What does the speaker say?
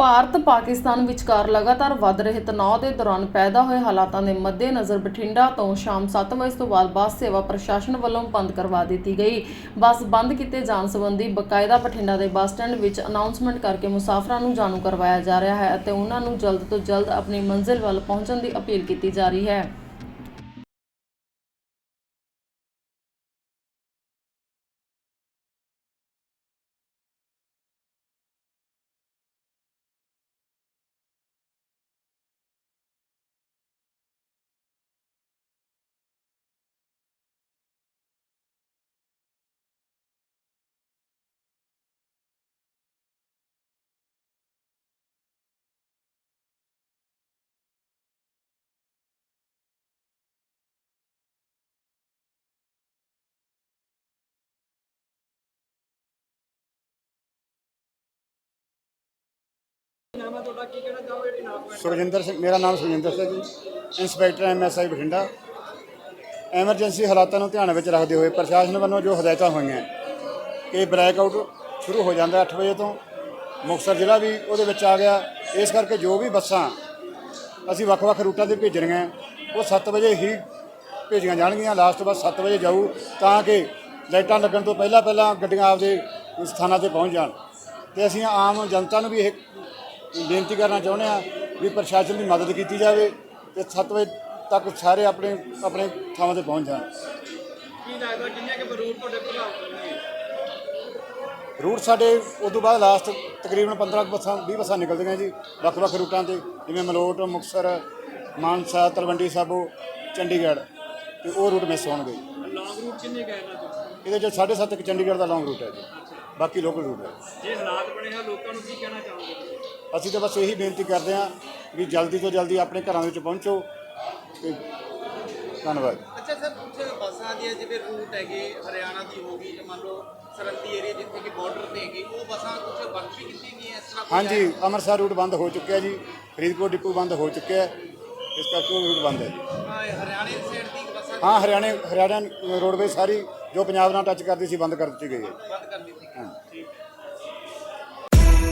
ਭਾਰਤ ਪਾਕਿਸਤਾਨ ਵਿਚਕਾਰ ਲਗਾਤਾਰ ਵੱਧ ਰਹੇ ਤਣਾਅ ਦੇ ਦੌਰਾਨ ਪੈਦਾ ਹੋਏ ਹਾਲਾਤਾਂ ਦੇ ਮੱਦੇਨਜ਼ਰ ਬਠਿੰਡਾ ਤੋਂ ਸ਼ਾਮ 7 ਵਜੇ ਤੋਂ ਬਾਅਦ ਬੱਸ ਸੇਵਾ ਪ੍ਰਸ਼ਾਸਨ ਵੱਲੋਂ ਬੰਦ ਕਰਵਾ ਦਿੱਤੀ ਗਈ। ਬੱਸ ਬੰਦ ਕੀਤੇ ਜਾਣ ਸੰਬੰਧੀ ਬਕਾਇਦਾ ਬਠਿੰਡਾ ਦੇ ਬੱਸ ਸਟੈਂਡ ਵਿੱਚ ਅਨਾਉਂਸਮੈਂਟ ਕਰਕੇ ਮੁਸਾਫਰਾਂ ਨੂੰ ਜਾਣੂ ਕਰਵਾਇਆ ਜਾ ਰਿਹਾ ਹੈ ਅਤੇ ਉਹਨਾਂ ਨੂੰ ਜਲਦ ਤੋਂ ਜਲਦ ਆਪਣੀ ਮੰਜ਼ਿਲ ਵੱਲ ਪਹੁੰਚਣ ਦੀ ਅਪੀਲ ਕੀਤੀ ਜਾ ਰਹੀ ਹੈ। ਸੁਰਜਿੰਦਰ ਸਿੰਘ, ਮੇਰਾ ਨਾਮ ਸੁਰਜਿੰਦਰ ਸਿੰਘ ਜੀ। ਇੰਸਪੈਕਟਰ ਐਮਐਸਆਈ ਬਠਿੰਡਾ। ਐਮਰਜੈਂਸੀ ਹਾਲਾਤਾਂ ਨੂੰ ਧਿਆਨ ਵਿੱਚ ਰੱਖਦੇ ਹੋਏ ਪ੍ਰਸ਼ਾਸਨ ਵੱਲੋਂ ਜੋ ਹਦਾਇਤਾਂ ਹੋਈਆਂ ਕਿ ਬਲੈਕ ਆਊਟ ਸ਼ੁਰੂ ਹੋ ਜਾਂਦਾ 8 ਵਜੇ ਤੋਂ। ਮੁਕਤਸਰ ਜ਼ਿਲ੍ਹਾ ਵੀ ਉਹਦੇ ਵਿੱਚ ਆ ਗਿਆ। ਇਸ ਕਰਕੇ ਜੋ ਵੀ ਬੱਸਾਂ ਅਸੀਂ ਵੱਖ-ਵੱਖ ਰੂਟਾਂ ਤੇ ਭੇਜਣੀਆਂ, ਉਹ 7 ਵਜੇ ਹੀ ਭੇਜੀਆਂ ਜਾਣਗੀਆਂ। ਲਾਸਟ ਬੱਸ 7 ਵਜੇ ਜਾਊ, ਤਾਂ ਕਿ ਲਾਈਟਾਂ ਲੱਗਣ ਤੋਂ ਪਹਿਲਾਂ ਪਹਿਲਾਂ ਗੱਡੀਆਂ ਆਪਦੇ ਸਥਾਨਾਂ ਤੇ ਪਹੁੰਚ ਜਾਣ। ਤੇ ਅਸੀਂ ਆਮ ਜਨਤਾ ਨੂੰ ਵੀ ਇਹ ਬੇਨਤੀ ਕਰਨਾ ਚਾਹੁੰਦੇ ਆ ਵੀ ਪ੍ਰਸ਼ਾਸਨ ਦੀ ਮਦਦ ਕੀਤੀ ਜਾਵੇ ਤੇ 7 ਵਜੇ ਤੱਕ ਸਾਰੇ ਆਪਣੇ ਆਪਣੇ ਥਾਵਾਂ ਤੇ ਪਹੁੰਚ ਜਾਣ। ਕੀ ਲੱਗਦਾ ਕਿੰਨੇ ਕਿ ਰੂਟ ਤੁਹਾਡੇ ਪ੍ਰਭਾਵ ਕਰਨਗੇ ਰੂਟ ਸਾਡੇ ਉਸ ਤੋਂ ਬਾਅਦ ਲਾਸਟ ਤਕਰੀਬਨ 15 ਕੁ ਬੱਸਾਂ 20 ਬੱਸਾਂ ਨਿਕਲਦੀਆਂ ਜੀ ਵੱਖ-ਵੱਖ ਰੂਟਾਂ ਤੇ ਜਿਵੇਂ ਮਲੋਟ ਮੁਕਤਸਰ ਮਾਨਸਾ ਤਲਵੰਡੀ ਸਾਬੋ ਚੰਡੀਗੜ੍ਹ ਤੇ ਉਹ ਰੂਟ ਮਿਸ ਹੋਣਗੇ ਲੌਂਗ ਰੂਟ ਕਿੰਨੇ ਗਏ ਨਾ ਤੁਸੀਂ ਇਹਦੇ ਚ 7.5 ਇੱਕ ਚੰਡੀਗੜ੍ਹ ਦਾ ਲੌਂਗ ਰੂਟ ਹੈ ਜੀ ਬਾਕੀ ਲੋਕਲ ਰੂਟ ਹੈ। ਜੇ ਹਾਲਾਤ ਬਣੇ ਆ ਲੋਕਾਂ ਨੂੰ ਕੀ ਕਹਿਣਾ ਚਾਹੋਗੇ? ਅਸੀਂ ਤਾਂ ਬਸ ਇਹੀ ਬੇਨਤੀ ਕਰਦੇ ਹਾਂ ਵੀ ਜਲਦੀ ਤੋਂ ਜਲਦੀ ਆਪਣੇ ਘਰਾਂ ਵਿੱਚ ਪਹੁੰਚੋ ਤੇ ਧੰਨਵਾਦ। ਅੱਛਾ ਸਰ ਕੁਝ ਬੱਸਾਂ ਦੀਆਂ ਜਿਵੇਂ ਰੂਟ ਹੈਗੇ ਹਰਿਆਣਾ ਦੀ ਹੋ ਗਈ ਜਾਂ ਮੰਨ ਲਓ ਸਰਹੱਦੀ ਏਰੀਆ ਜਿੱਥੇ ਕਿ ਬਾਰਡਰ ਤੇ ਹੈਗੀ ਉਹ ਬੱਸਾਂ ਕੁਝ ਬੰਦ ਵੀ ਕੀਤੀ ਗਈਆਂ ਇਸ ਤਰ੍ਹਾਂ ਕੋਈ ਹਾਂਜੀ ਅੰਮ੍ਰਿਤਸਰ ਰੂਟ ਬੰਦ ਹੋ ਚੁੱਕਿਆ ਜੀ ਫਰੀਦਕੋਟ ਡਿਪੂ ਬੰਦ ਹੋ ਚੁੱਕਿਆ ਹੈ। ਇਸ ਕਰਕੇ ਉਹ ਰੂਟ ਬੰਦ ਹੈ। ਜੀ ਅਹ ਹਰਿਆਣੇ ਦੀ ਸਾਈਡ ਦੀ ਬੱਸਾਂ ਹਾਂ ਹਰਿਆਣੇ ਹਰਿਆਣਾ ਰੋਡਵੇਜ਼ ਸਾਰੀ ਜੋ ਪੰਜਾਬ ਨਾਲ ਟੱਚ ਕਰਦੀ ਸੀ ਬੰਦ ਕਰ ਦਿੱਤੀ ਗਈ ਹੈ। ਬੰਦ ਕਰ ਦਿੱਤੀ